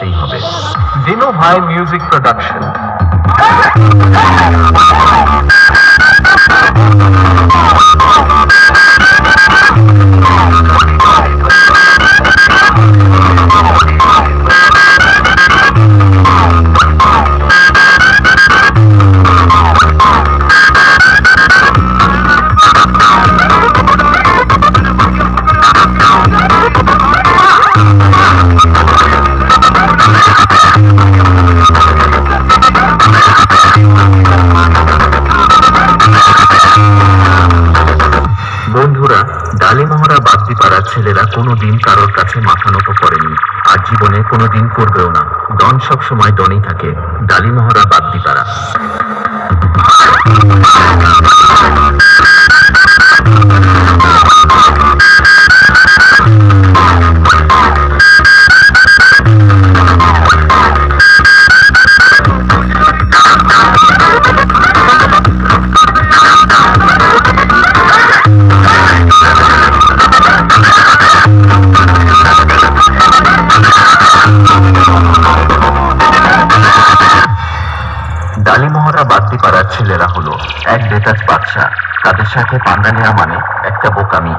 বাজতেই হবে দিনু ভাই music production বন্ধুরা মহড়া বাগদি পাড়ার ছেলেরা কোনোদিন কারোর কাছে মাথা নত করেনি। আর জীবনে কোনো দিন করবেও না। ডন সবসময় ডনই থাকে। ডালিমহরা ডালিমহরা বাগদি পাড়ার ছেলেরা হলো এক বেতাজ বাদশা তাদের সাথে পাঙ্গা নেওয়া মানে একটা বোকামি।